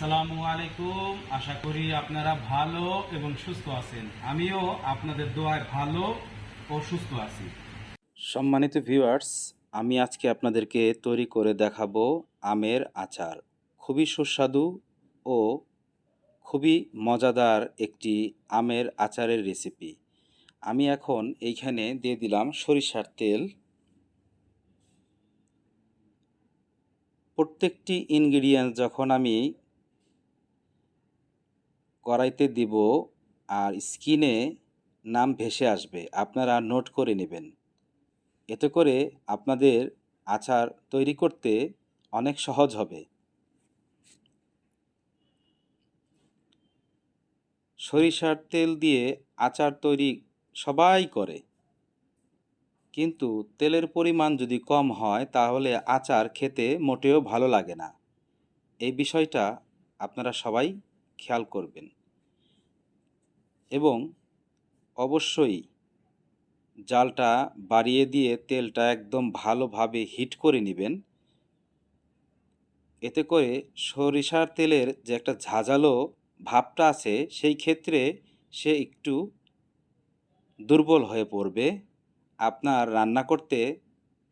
আসসালামু আলাইকুম। আশা করি আপনারা ভালো এবং সুস্থ আছেন। আমিও আপনাদের দোয়ায় ভালো ও সুস্থ আছি। সম্মানিত ভিউয়ার্স, আমি আজকে আপনাদেরকে তৈরি করে দেখাবো আমের আচার। খুবই সুস্বাদু ও খুবই মজাদার একটি আমের আচারের রেসিপি আমি এখন এইখানে দিয়ে দিলাম সরিষার তেল। প্রত্যেকটি ইনগ্রিডিয়েন্টস যখন আমি কড়াইতে দিব আর স্কিনে নাম ভেসে আসবে। আপনারা নোট করে নেবেন। এতে করে আপনাদের আচার তৈরি করতে অনেক সহজ হবে। সরিষার তেল দিয়ে আচার তৈরি সবাই করে। কিন্তু তেলের পরিমাণ যদি কম হয়, তাহলে আচার খেতে মোটেও ভালো লাগে না। এই বিষয়টা আপনারা সবাই খেয়াল করবেন। এবং অবশ্যই জালটা বাড়িয়ে দিয়ে তেলটা একদম ভালোভাবে হিট করে নেবেন। এতে করে সরিষার তেলের যে একটা ঝাঁঝালো ভাবটা আছে, সেই ক্ষেত্রে সে একটু দুর্বল হয়ে পড়বে। আপনার রান্না করতে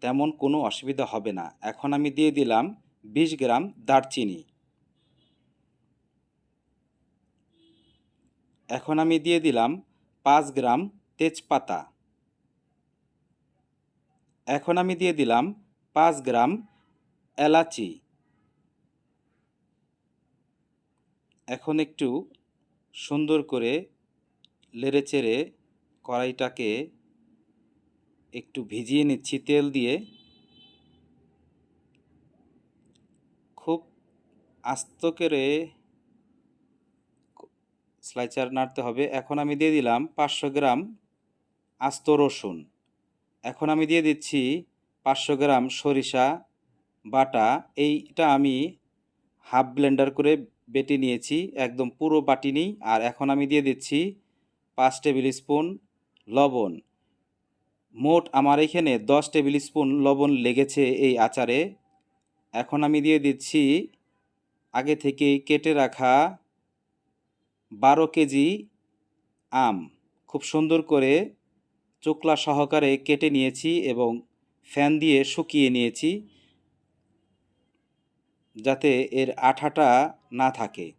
তেমন কোনো অসুবিধা হবে না। এখন আমি দিয়ে দিলাম বিশ গ্রাম দারচিনি। এখন আমি দিয়ে দিলাম পাঁচ গ্রাম তেজপাতা। এখন আমি দিয়ে দিলাম পাঁচ গ্রাম এলাচি। এখন একটু সুন্দর করে লেড়েচেড়ে কড়াইটাকে একটু ভিজিয়ে নিচ্ছি তেল দিয়ে। খুব আস্ত করে স্লাইচার নাড়তে হবে। এখন আমি দিয়ে দিলাম পাঁচশো গ্রাম আস্ত রসুন। এখন আমি দিয়ে দিচ্ছি পাঁচশো গ্রাম সরিষা বাটা। এইটা আমি হাফ ব্লেন্ডার করে বেটে নিয়েছি, একদম পুরো বাটিনি আর এখন আমি দিয়ে দিচ্ছি পাঁচ টেবিল স্পুন লবণ। মোট আমার এখানে দশ টেবিল স্পুন লবণ লেগেছে এই আচারে। এখন আমি দিয়ে দিচ্ছি আগে থেকেই কেটে রাখা বারো কেজি আম। খুব সুন্দর করে চোকলা সহকারে কেটে নিয়েছি এবং ফ্যান দিয়ে শুকিয়ে নিয়েছি যাতে এর আঠাটা না থাকে।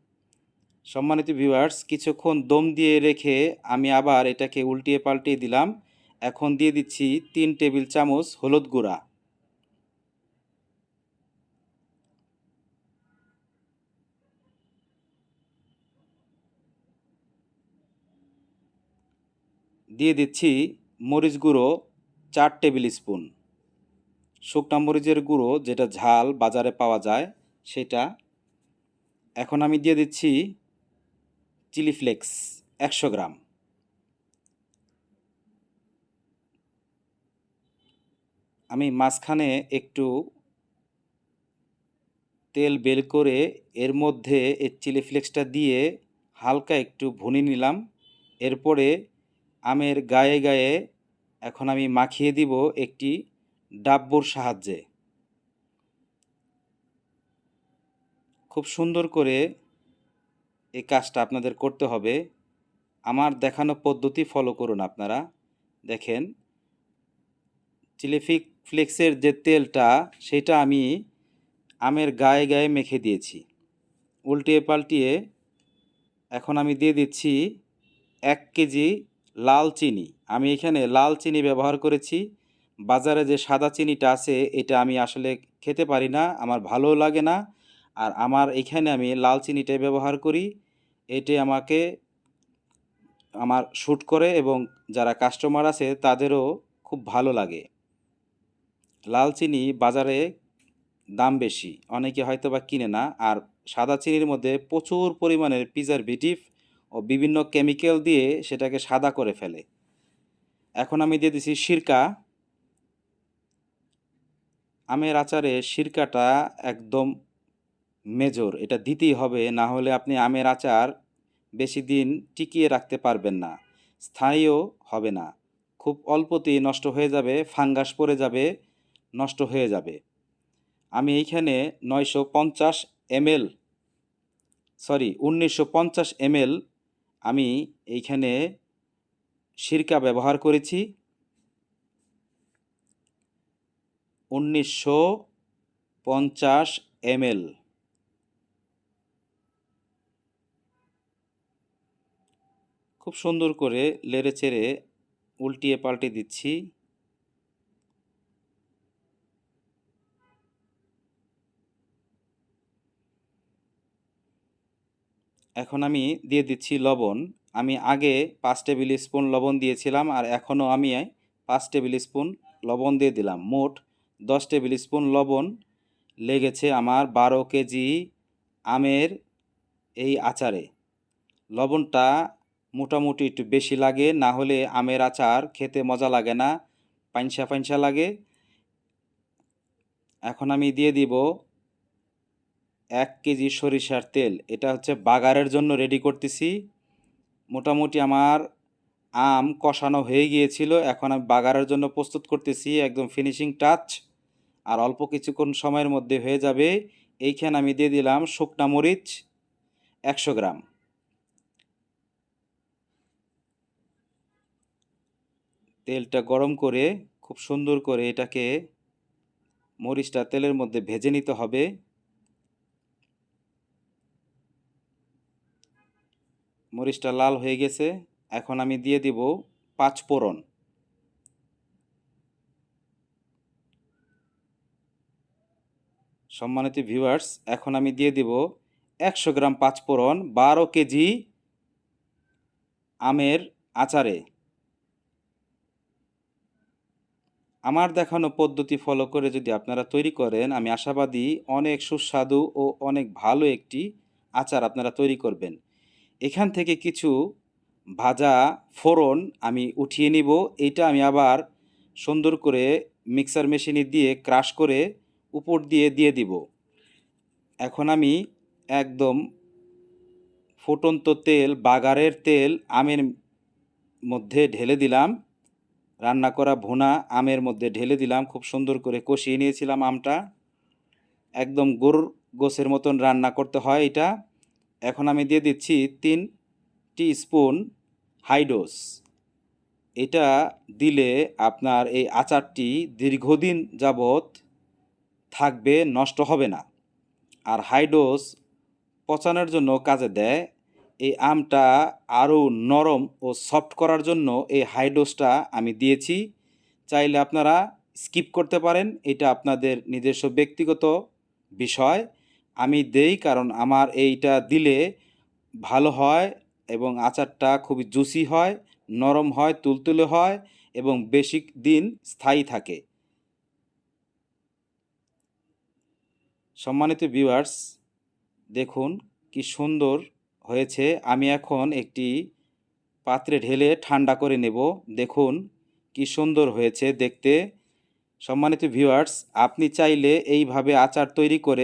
সম্মানিত ভিউয়ার্স কিছুক্ষণ দম দিয়ে রেখে আমি আবার এটাকে উল্টিয়ে পাল্টিয়ে দিলাম। এখন দিয়ে দিচ্ছি তিন টেবিল চামচ হলুদ গুঁড়া। দিয়ে দিচ্ছি মরিচ গুঁড়ো চার টেবিল স্পুন। শুকনা মরিচের গুঁড়ো যেটা ঝাল বাজারে পাওয়া যায়, সেটা। এখন আমি দিয়ে দিচ্ছি চিলি ফ্লেক্স একশো গ্রাম। আমি মাঝখানে একটু তেল বের করে এর মধ্যে এই চিলি ফ্লেক্সটা দিয়ে হালকা একটু ভুনি নিলাম। এরপরে আমের গায়ে গায়ে এখন আমি মাখিয়ে দিব একটি ডাব্বুর সাহায্যে। খুব সুন্দর করে এই কাজটা আপনাদের করতে হবে। আমার দেখানো পদ্ধতি ফলো করুন আপনারা। দেখেন চিলিফিক ফ্লেক্সের যে তেলটা, সেটা আমি আমের গায়ে গায়ে মেখে দিয়েছি। উল্টিয়ে পাল্টিয়ে এখন আমি দিয়ে দিচ্ছি এক কেজি লাল চিনি। আমি এখানে লাল চিনি ব্যবহার করেছি। বাজারে যে সাদা চিনিটা আছে, এটা আমি আসলে খেতে পারি না, আমার ভালোও লাগে না। আর আমার এখানে আমি লাল চিনিটাই ব্যবহার করি। এটি আমাকে, আমার শ্যুট করে এবং যারা কাস্টমার আছে, তাদেরও খুব ভালো লাগে। লাল চিনি বাজারে দাম বেশি। অনেকে হয়তো বা কিনে না। আর সাদা চিনির মধ্যে প্রচুর পরিমাণের প্রিজারভেটিভ ও বিভিন্ন কেমিক্যাল দিয়ে সেটাকে সাদা করে ফেলে। এখন আমি দিয়ে দিছি সিরকা। আমের আচারে সিরকাটা একদম মেজর, এটা দিতেই হবে, না হলে আপনি আমের আচার বেশি দিন টিকিয়ে রাখতে পারবেন না, স্থায়ীও হবে না। খুব অল্পতেই নষ্ট হয়ে যাবে, ফাঙ্গাস পড়ে যাবে, নষ্ট হয়ে যাবে। আমি এইখানে নয়শো পঞ্চাশ এমএল সরি, উনিশশো পঞ্চাশ এমএল আমি এইখানে সিরকা ব্যবহার করেছি। উনিশশো পঞ্চাশ এম এল। খুব সুন্দর করে লেড়ে চেড়ে উল্টিয়ে পাল্টে দিচ্ছি। এখন আমি দিয়ে দিচ্ছি লবণ। আমি আগে পাঁচ টেবিল স্পুন লবণ দিয়েছিলাম আর এখনও আমি পাঁচ টেবিল স্পুন লবণ দিয়ে দিলাম। মোট দশ টেবিল স্পুন লবণ লেগেছে আমার বারো কেজি আমের এই আচারে। লবণটা মোটামুটি একটু বেশি লাগে, না হলে আমের আচার খেতে মজা লাগে না পাইনসা পাইনসা লাগে। এখন আমি দিয়ে দিব এক কেজি সরিষার তেল। এটা হচ্ছে বাগারের জন্য রেডি করতেছি। মোটামুটি আমার আম কষানো হয়ে গিয়েছিল। এখন আমি বাগারের জন্য প্রস্তুত করতেছি। একদম ফিনিশিং টাচ আর অল্প কিছুক্ষণ সময়ের মধ্যে হয়ে যাবে। এইখানে আমি দিয়ে দিলাম শুকনা মরিচ একশো গ্রাম। তেলটা গরম করে, খুব সুন্দর করে এটাকে মরিচটা তেলের মধ্যে ভেজে নিতে হবে। মরিচটা লাল হয়ে গেছে, এখন আমি দিয়ে দিব পাঁচ ফোড়ন। সম্মানিত ভিউয়ার্স এখন আমি দিয়ে দিব একশো গ্রাম পাঁচ ফোড়ন বারো কেজি আমের আচারে। আমার দেখানো পদ্ধতি ফলো করে যদি আপনারা তৈরি করেন, আমি আশাবাদী অনেক সুস্বাদু ও অনেক ভালো একটি আচার আপনারা তৈরি করবেন। এখান থেকে কিছু ভাজা ফোড়ন আমি উঠিয়ে নিব। এইটা আমি আবার সুন্দর করে মিক্সার মেশিনে দিয়ে ক্রাশ করে উপর দিয়ে দিয়ে দিব। এখন আমি একদম ফুটন্ত তেল, বাগারের তেল, আমের মধ্যে ঢেলে দিলাম। রান্না করা ভুনা আমের মধ্যে ঢেলে দিলাম। খুব সুন্দর করে কষিয়ে নিয়েছিলাম আমটা। একদম গরুর গোছের মতন রান্না করতে হয় এটা। এখন আমি দিয়ে দিচ্ছি তিন টি স্পুন হাইডোস এটা দিলে আপনার এই আচারটি দীর্ঘদিন যাবৎ থাকবে, নষ্ট হবে না। আর হাইডোস পচানোর জন্য কাজে দেয়, এই আমটা আরও নরম ও সফট করার জন্য এই হাইডোসটা আমি দিয়েছি। চাইলে আপনারা স্কিপ করতে পারেন, এটা আপনাদের নিজস্ব ব্যক্তিগত বিষয়। আমি দেই কারণ আমার এইটা দিলে ভালো হয় এবং আচারটা খুবই জুসি হয়, নরম হয়, তুলতুলে হয় এবং বেশি দিন স্থায়ী থাকে। সম্মানিত ভিউয়ার্স দেখুন কি সুন্দর হয়েছে। আমি এখন একটি পাত্রে ঢেলে ঠান্ডা করে নেব। দেখুন কি সুন্দর হয়েছে দেখতে। সম্মানিত ভিউয়ার্স আপনি চাইলে এইভাবে আচার তৈরি করে